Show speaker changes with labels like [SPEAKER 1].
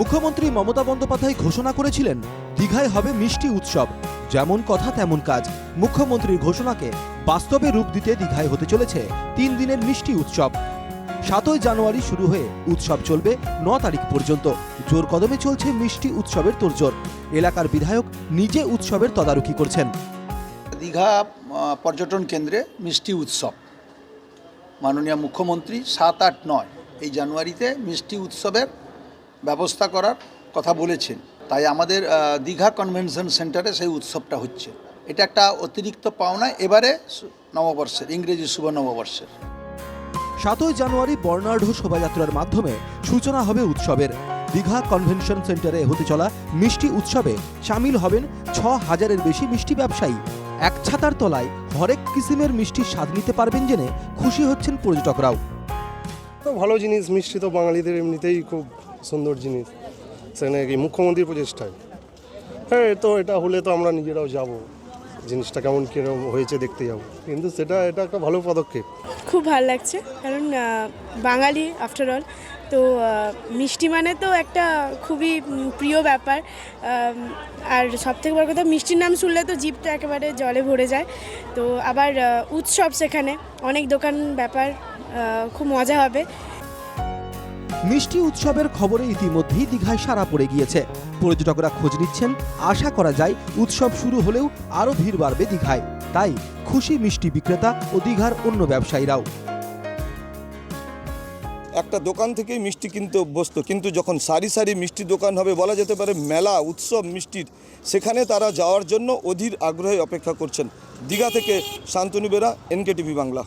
[SPEAKER 1] মুখ্যমন্ত্রী মমতা বন্দ্যোপাধ্যায় ঘোষণা করেছিলেন, দীঘায় হবে মিষ্টি উৎসব। যেমন কথা, তেমন কাজ। মুখ্যমন্ত্রীর ঘোষণাকে বাস্তবে রূপ দিতে দীঘায় হতে চলেছে তিন দিনের মিষ্টি উৎসব। সাতই জানুয়ারি শুরু হয়ে উৎসব চলবে ন তারিখ পর্যন্ত। জোর কদমে চলছে মিষ্টি উৎসবের তোড়জোড়। এলাকার বিধায়ক নিজে উৎসবের তদারকি করছেন।
[SPEAKER 2] দীঘা পর্যটন কেন্দ্রে মিষ্টি উৎসব। মাননীয় মুখ্যমন্ত্রী সাত আট নয়, এই জানুয়ারিতে মিষ্টি উৎসবের ব্যবস্থা করার কথা বলেছেন। তাই আমাদের দীঘা কনভেনশন সেন্টারে সেই উৎসবটা হচ্ছে। এটা একটা অতিরিক্ত পাওনা এবারে নববর্ষের ইংরেজি শুভ নববর্ষের।
[SPEAKER 1] সাতই জানুয়ারি বর্ণাঢ্য শোভাযাত্রার মাধ্যমে সূচনা হবে উৎসবের। দীঘা কনভেনশন সেন্টারে হতে চলা মিষ্টি উৎসবে সামিল হবেন ছ হাজারের বেশি মিষ্টি ব্যবসায়ী। এক ছাতার তলায় হরেক কিসিমের মিষ্টির স্বাদ নিতে পারবেন জেনে খুশি হচ্ছেন পর্যটকরাও।
[SPEAKER 3] তো ভালো জিনিস মিষ্টি তো বাঙালিদের এমনিতেই খুব সুন্দর জিনিস। সেখানে কি মুখ্যমন্ত্রীর প্রচেষ্টায়? হ্যাঁ তো এটা হলে তো আমরা নিজেরাও যাব। জিনিসটা কেমন কীরকম হয়েছে দেখতে যাব। কিন্তু সেটা, এটা একটা ভালো পদক্ষেপ।
[SPEAKER 4] খুব ভালো লাগছে। কারণ বাঙালি আফটার অল তো মিষ্টি মানে তো একটা খুবই প্রিয় ব্যাপার। আর সব থেকে বড় কথা, মিষ্টির নাম শুনলে তো জিভটা একেবারে জলে ভরে যায়। তো আবার উৎসব সেখানে অনেক দোকান ব্যাপার খুব মজা হবে।
[SPEAKER 1] মিষ্টি উৎসবের খবরে ইতিমধ্যেই দীঘায় সারা পড়ে গিয়েছে। পর্যটকরা খোঁজ নিচ্ছেন, আশা করা যায় উৎসব শুরু হলেও আরও ভিড় বাড়বে দীঘায়। তাই খুশি মিষ্টি বিক্রেতা ও দীঘার অন্য ব্যবসায়ীরাও।
[SPEAKER 5] একটা দোকান থেকেই মিষ্টি কিনতে অভ্যস্ত, কিন্তু যখন সারি সারি মিষ্টি দোকান হবে বলা যেতে পারে মেলা, উৎসব, মিষ্টির, সেখানে তারা যাওয়ার জন্য অধীর আগ্রহে অপেক্ষা করছেন। দীঘা থেকে শান্তনু বেরা এনকে টিভি বাংলা।